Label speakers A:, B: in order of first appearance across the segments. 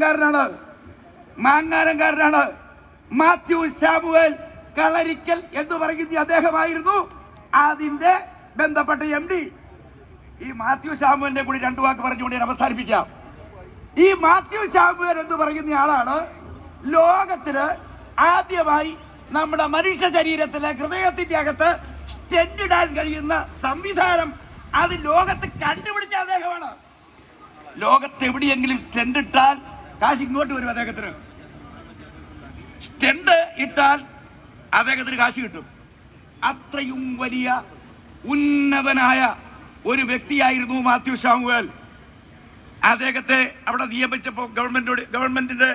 A: കാരനാണ് മാങ്ങാരൻകാരനാണ് Mathew Samuel കളരിക്കൽ എന്ന് പറയുന്ന അദ്ദേഹമായിരുന്നു അതിന്റെ ബന്ധപ്പെട്ട എം ഡി. ഈ മാത്യു സാമുവലിനെ കൂടി രണ്ടു വാക്ക് പറഞ്ഞുകൊണ്ട് ഞാൻ അവസാനിപ്പിക്കാം. ഈ മാത്യു സാമുവൽ എന്ന് പറയുന്ന ആളാണ് ലോകത്തിന് ആദ്യമായി നമ്മുടെ മനുഷ്യ ശരീരത്തിലെ ഹൃദയത്തിന്റെ അകത്ത് സ്റ്റെന്റ് ഇടാൻ കഴിയുന്ന സംവിധാനം അത് ലോകത്ത് കണ്ടുപിടിച്ച അദ്ദേഹമാണ്. ലോകത്ത് എവിടെയെങ്കിലും സ്റ്റെന്റ് കാശ് ഇങ്ങോട്ട് വരും അദ്ദേഹത്തിന്. സ്റ്റെന്റ് ഇട്ടാൽ അദ്ദേഹത്തിന് കാശ് കിട്ടും. അത്രയും വലിയ ഉന്നതനായ ഒരു വ്യക്തിയായിരുന്നു മാത്യു ഷാമുവേൽ അദ്ദേഹത്തെ അവിടെ നിയമിച്ചപ്പോൾ ഗവൺമെന്റിനോട് ഗവൺമെന്റിന്റെ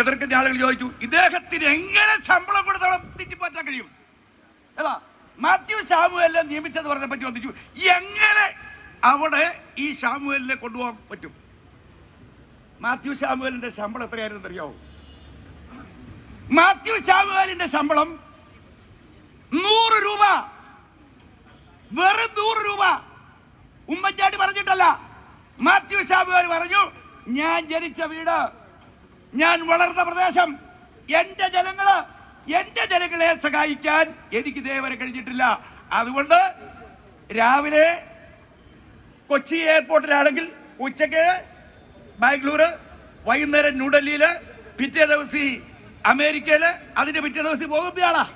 A: എതിർക്കുന്ന ആളുകൾ ചോദിച്ചു ഇദ്ദേഹത്തിന് എങ്ങനെ ശമ്പളം കൊടുത്തോളം തെറ്റിപ്പറ്റാൻ കഴിയും? ഏതാ മാത്യു നിയമിച്ചത് പറ്റി ചോദിച്ചു എങ്ങനെ അവിടെ ഈ സാമുവലിനെ കൊണ്ടുപോകാൻ പറ്റും? മാത്യു ശാമുവലിന്റെ ശമ്പളം എത്രയായിരുന്നു അറിയാവോ? മാത്യു ശാമുവലിന്റെ ശമ്പളം നൂറ് രൂപ. വെറും നൂറ് രൂപ. ഉമ്മൻചാണ്ടി പറഞ്ഞിട്ടല്ല. മാത്യു ശാമുവൽ പറഞ്ഞു ഞാൻ ജനിച്ച വീട് ഞാൻ വളർന്ന പ്രദേശം എന്റെ ജനങ്ങൾ എന്റെ ജനങ്ങളെ സഹായിക്കാൻ എനിക്ക് ഇതേവരെ കഴിഞ്ഞിട്ടില്ല. അതുകൊണ്ട് രാവിലെ കൊച്ചി എയർപോർട്ടിലാണെങ്കിൽ ഉച്ചയ്ക്ക് ബാംഗ്ലൂര് വൈകുന്നേരം ന്യൂഡൽഹിയിൽ പിറ്റേ ദിവസം അമേരിക്കയിൽ അതിന്റെ പിറ്റേ ദിവസം പോകുന്നയാളാ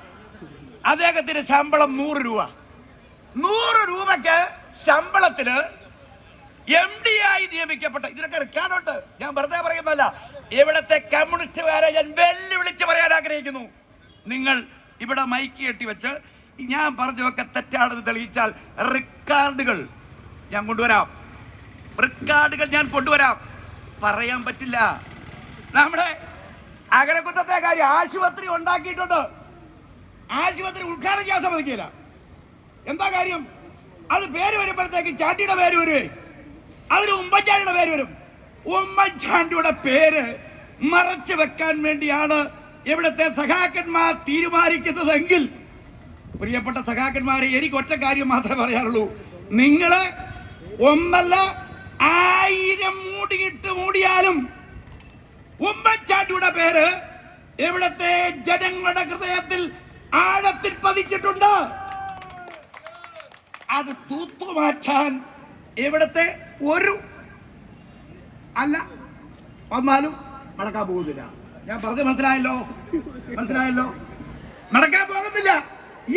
A: അദ്ദേഹത്തിന്റെ ശമ്പളം നൂറ് രൂപ. നൂറ് രൂപക്ക് ശമ്പളത്തിന് എം ഡി ആയി നിയമിക്കപ്പെട്ട ഇതിനൊക്കെ റിക്കാർഡുണ്ട് ഞാൻ വെറുതെ പറയുന്നല്ല ഇവിടത്തെ കമ്മ്യൂണിസ്റ്റുകാരെ ഞാൻ വെല്ലുവിളിച്ച് പറയാൻ ആഗ്രഹിക്കുന്നു. നിങ്ങൾ ഇവിടെ മൈക്ക് കെട്ടി വെച്ച് ഞാൻ പറഞ്ഞതൊക്കെ തെറ്റാണെന്ന് തെളിയിച്ചാൽ റിക്കാർഡുകൾ ഞാൻ കൊണ്ടുവരാം. റിക്കാർഡുകൾ ഞാൻ കൊണ്ടുവരാം. പറയാൻ പറ്റില്ല. നമ്മുടെ അകലക്കുത്തത്തെ കാര്യം ആശുപത്രി ഉണ്ടാക്കിയിട്ടുണ്ട്. ആശുപത്രി ഉദ്ഘാടനം ചെയ്യാൻ സമ്മതിക്കില്ല. എന്താ കാര്യം? അത് പേര് വരുമ്പോഴത്തേക്ക് ചാണ്ടിയുടെ പേര് വരുവേ അതിന് ഉമ്മൻചാണ്ടിയുടെ പേര് വരും. ഉമ്മൻചാണ്ടിയുടെ പേര് മറച്ചു വെക്കാൻ വേണ്ടിയാണ് ഇവിടുത്തെ സഖാക്കന്മാർ തീരുമാനിക്കുന്നതെങ്കിൽ പ്രിയപ്പെട്ട സഖാക്കന്മാരെ എനിക്ക് ഒറ്റ കാര്യം മാത്രമേ പറയാറുള്ളൂ നിങ്ങൾ ഒന്നല്ല ആയിരം മൂടിയിട്ട് മൂടിയാലും ഉമ്മൻചാണ്ടിയുടെ പേര് ഇവിടത്തെ ജനങ്ങളുടെ ഹൃദയത്തിൽ ആഴത്തിൽ പതിച്ചിട്ടുണ്ട്. അത് തൂത്തുമാറ്റാൻ ഇവിടത്തെ ഒരു അല്ല വന്നാലും നടക്കാൻ പോകുന്നില്ല. ഞാൻ പറഞ്ഞ് മനസ്സിലായല്ലോ? മനസ്സിലായല്ലോ? നടക്കാൻ പോകുന്നില്ല.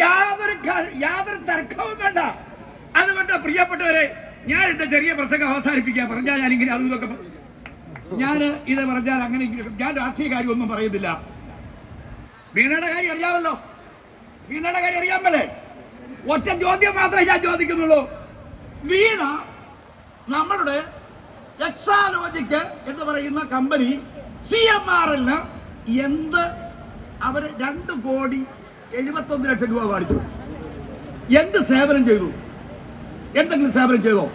A: യാതൊരു യാതൊരു തർക്കവും വേണ്ട. അതുകൊണ്ട് പ്രിയപ്പെട്ടവരെ ഞാൻ എന്റെ ചെറിയ പ്രസംഗം അവസാനിപ്പിക്കുക. പറഞ്ഞാൽ ഞാൻ ഇങ്ങനെ അതും ഇതൊക്കെ ഞാൻ ഇത് പറഞ്ഞാൽ അങ്ങനെ ഞാൻ രാഷ്ട്രീയ കാര്യമൊന്നും പറയുന്നില്ല. വീണയുടെ കാര്യം അറിയാമല്ലോ. വീണയുടെ കാര്യം അറിയാമല്ലേ ഒറ്റ ചോദ്യം മാത്രമേ ഞാൻ ചോദിക്കുന്നുള്ളൂ. വീണ നമ്മളുടെ എക്സാലോജിക്ക് എന്ന് പറയുന്ന കമ്പനി സി എം ആർ എല്ലിന് എന്ത് അവർ രണ്ട് കോടി എഴുപത്തൊന്ന് ലക്ഷം രൂപ വാടിച്ചു എന്ത് സേവനം ചെയ്തു? എന്തെങ്കിലും സേവനം ചെയ്തോ?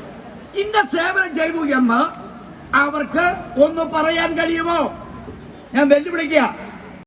A: ഇന്ന സേവനം ചെയ്തു എന്ന് അവർക്ക് ഒന്ന് പറയാൻ കഴിയുമോ? ഞാൻ വെല്ലുവിളിക്കുക.